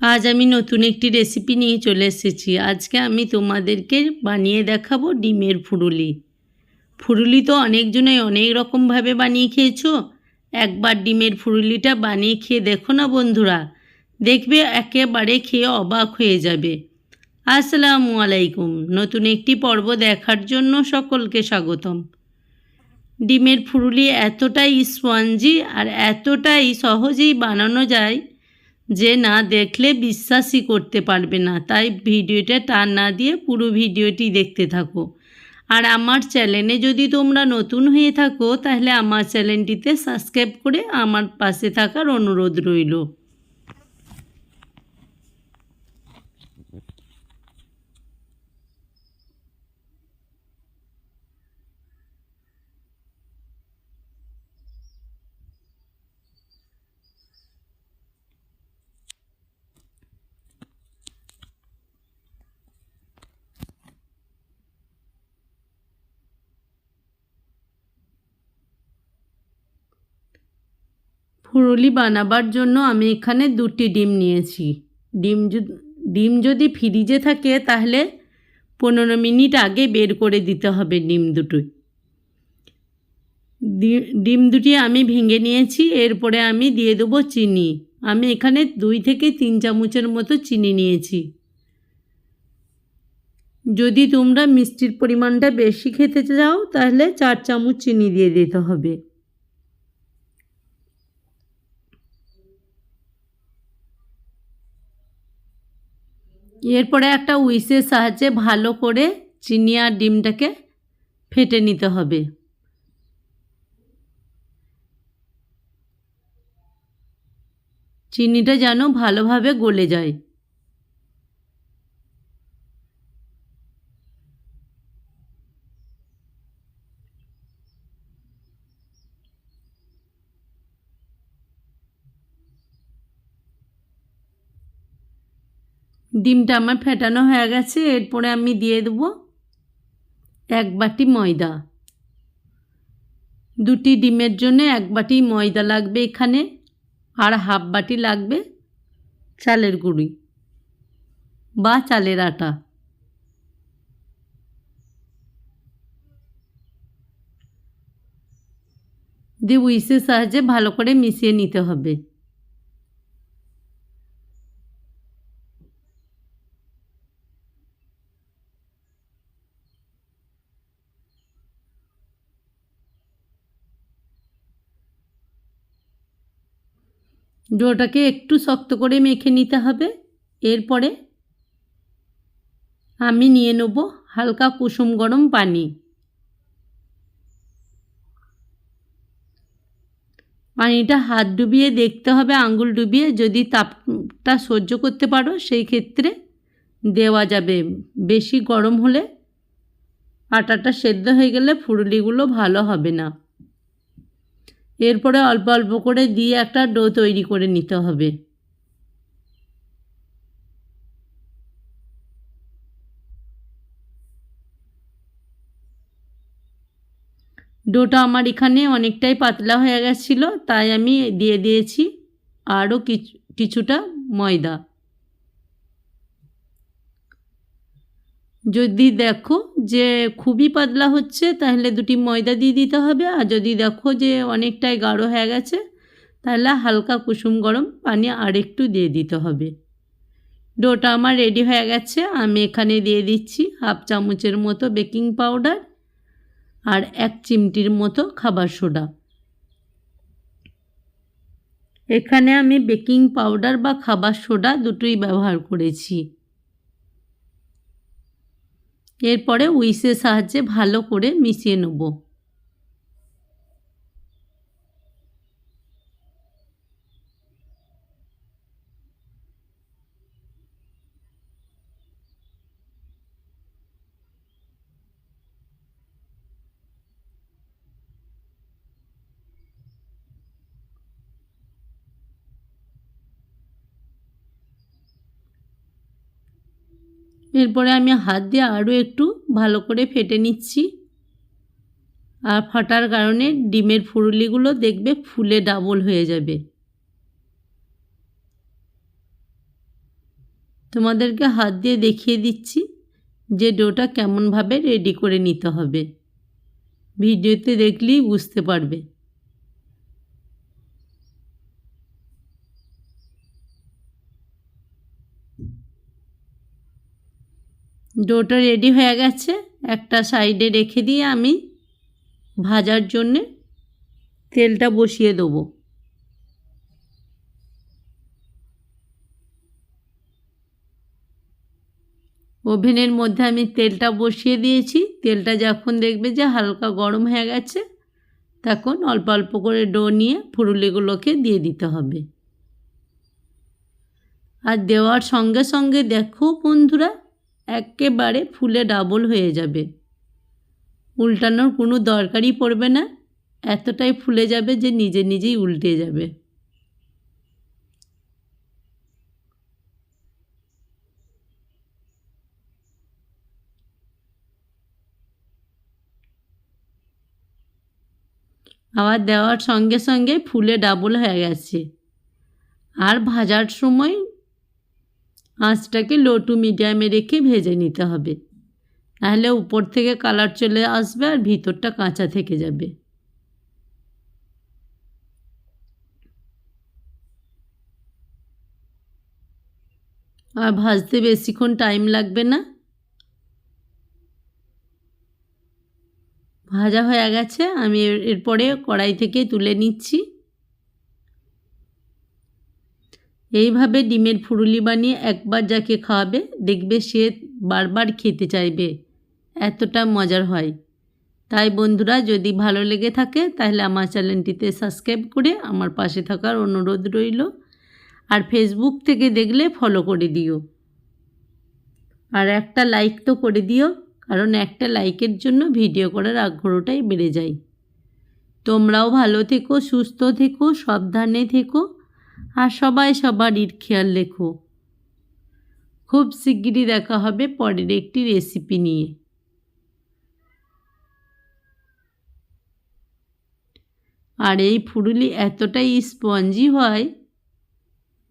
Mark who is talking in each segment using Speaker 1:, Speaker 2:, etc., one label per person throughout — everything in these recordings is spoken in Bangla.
Speaker 1: আজ আমি নতুন একটি রেসিপি নিয়ে চলে এসেছি। আজকে আমি তোমাদেরকে বানিয়ে দেখাবো ডিমের ফুরুলি। ফুরুলি তো অনেকজনেই অনেক রকমভাবে বানিয়ে খেয়েছো। একবার ডিমের ফুরুলিটা বানিয়ে খেয়ে দেখো না বন্ধুরা। দেখবে একেবারে খেয়ে অবাক হয়ে যাবে। আসসালামু আলাইকুম। নতুন একটি পর্ব দেখার জন্য সকলকে স্বাগতম। ডিমের ফুরুলি এতটাই স্পঞ্জি আর এতটাই সহজেই বানানো যায় যে না দেখলে বিশ্বাসই করতে পারবে না। তাই ভিডিওটা টান না দিয়ে পুরো ভিডিওটি দেখতে থাকো। আর আমার চ্যানেলে যদি তোমরা নতুন হয়ে থাকো, তাহলে আমার চ্যানেলটিতে সাবস্ক্রাইব করে আমার পাশে থাকার অনুরোধ রইল। ফুরুলি বানাবার জন্য আমি এখানে দুটি ডিম নিয়েছি। ডিম ডিম যদি ফ্রিজে থাকে তাহলে পনেরো মিনিট আগে বের করে দিতে হবে ডিম দুটোই। ডিম দুটি আমি ভেঙে নিয়েছি, এরপরে আমি দিয়ে দেবো চিনি। আমি এখানে দুই থেকে তিন চামচের মতো চিনি নিয়েছি। যদি তোমরা মিষ্টির পরিমাণটা বেশি খেতে চাও তাহলে চার চামচ চিনি দিয়ে দিতে হবে। এরপরে একটা উইসের সাহায্যে ভালো করে চিনি আর ডিমটাকে ফেটে নিতে হবে। চিনিটা যেন ভালোভাবে গলে যায়। ডিমটা আমার ফেটানো হয়ে গেছে, এরপরে আমি দিয়ে দেবো এক বাটি ময়দা। দুটি ডিমের জন্য এক বাটি ময়দা লাগবে এখানে, আর হাফ বাটি লাগবে চালের গুঁড়ি বা চালের আটা। দিয়ে উইসের সাহায্যে ভালো করে মিশিয়ে নিতে হবে। ডোটাকে একটু শক্ত করে মেখে নিতে হবে। এরপরে আমি নিয়ে নেব হালকা কুসুম গরম পানি। পানিটা হাত ডুবিয়ে দেখতে হবে আঙ্গুল ডুবিয়ে। যদি তাপটা সহ্য করতে পারো, সেই ক্ষেত্রে দেওয়া যাবে। বেশি গরম হলে আটাটা সেদ্ধ হয়ে গেলে ফুরুলিগুলো ভালো হবে না। এরপরে অল্প অল্প করে দিয়ে একটা ডো তৈরি করে নিতে হবে। ডোটা আমার এখানে অনেকটাই পাতলা হয়ে গেছিল, তাই আমি দিয়ে দিয়েছি আরও কিছু, কিছুটা ময়দা। যদি দেখো যে খুবই পাতলা হচ্ছে, তাহলে দুটি ময়দা দিয়ে দিতে হবে। আর যদি দেখো যে অনেকটাই গাঢ় হয়ে গেছে, তাহলে হালকা কুসুম গরম পানি আরেকটু দিয়ে দিতে হবে। ডোটা আমার রেডি হয়ে গেছে, আমি এখানে দিয়ে দিচ্ছি হাফ চামচের মতো বেকিং পাউডার আর এক চিমটির মতো খাবার সোডা। এখানে আমি বেকিং পাউডার বা খাবার সোডা দুটোই ব্যবহার করেছি। এরপরে উইসের সাহায্যে ভালো করে মিশিয়ে নেব। এরপরে আমি হাত দিয়ে আরও একটু ভালো করে ফেটে নিচ্ছি। আর ফাটার কারণে ডিমের ফুরুলিগুলো দেখবে ফুলে ডাবল হয়ে যাবে। তোমাদেরকে হাত দিয়ে দেখিয়ে দিচ্ছি যে ডোটা কেমনভাবে রেডি করে নিতে হবে। ভিডিওতে দেখলেই বুঝতে পারবে। ডোটা রেডি হয়ে গেছে। একটা সাইডে রেখে দিয়ে আমি ভাজার জন্যে তেলটা বসিয়ে দেবো। ওভেনের মধ্যে আমি তেলটা বসিয়ে দিয়েছি। তেলটা যখন দেখবে যে হালকা গরম হয়ে গেছে, তখন অল্প অল্প করে ডো নিয়ে ফুরুলিগুলোকে দিয়ে দিতে হবে। আর দেওয়ার সঙ্গে সঙ্গে দেখো বন্ধুরা একেবারে ফুলে ডাবল হয়ে যাবে। উল্টানোর কোনো দরকারই পড়বে না, এতটাই ফুলে যাবে যে নিজে নিজেই উল্টে যাবে। আবার দেওয়ার সঙ্গে সঙ্গে ফুলে ডাবল হয়ে গেছে। আর ভাজার সময় আঁচটাকে লো টু মিডিয়ামে রেখে ভেজে নিতে হবে। নাহলে উপর থেকে কালার চলে আসবে আর ভিতরটা কাঁচা থেকে যাবে। আর ভাজতে বেশিক্ষণ টাইম লাগবে না। ভাজা হয়ে গেছে, আমি এরপরে কড়াই থেকে তুলে নিচ্ছি। এইভাবে ডিমের ফুরুলি বানিয়ে একবার যাকে খাওয়াবে, দেখবে সে বারবার খেতে চাইবে। এতটা মজার হয়। তাই বন্ধুরা, যদি ভালো লেগে থাকে, তাহলে আমার চ্যানেলটিতে সাবস্ক্রাইব করে আমার পাশে থাকার অনুরোধ রইল। আর ফেসবুক থেকে দেখলে ফলো করে দিও। আর একটা লাইক তো করে দিও, কারণ একটা লাইকের জন্য ভিডিও করার আগ্রহটাই বেড়ে যায়। তোমরাও ভালো থেকো, সুস্থ থেকো, সাবধানে থেকো। আর সবাই সবারই খেয়াল রেখো। খুব শিগগিরই দেখা হবে পরের একটি রেসিপি নিয়ে। আর এই ফুরুলি এতটাই স্পঞ্জি হয়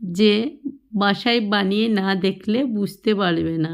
Speaker 1: যে বাসায় বানিয়ে না দেখলে বুঝতে পারবে না।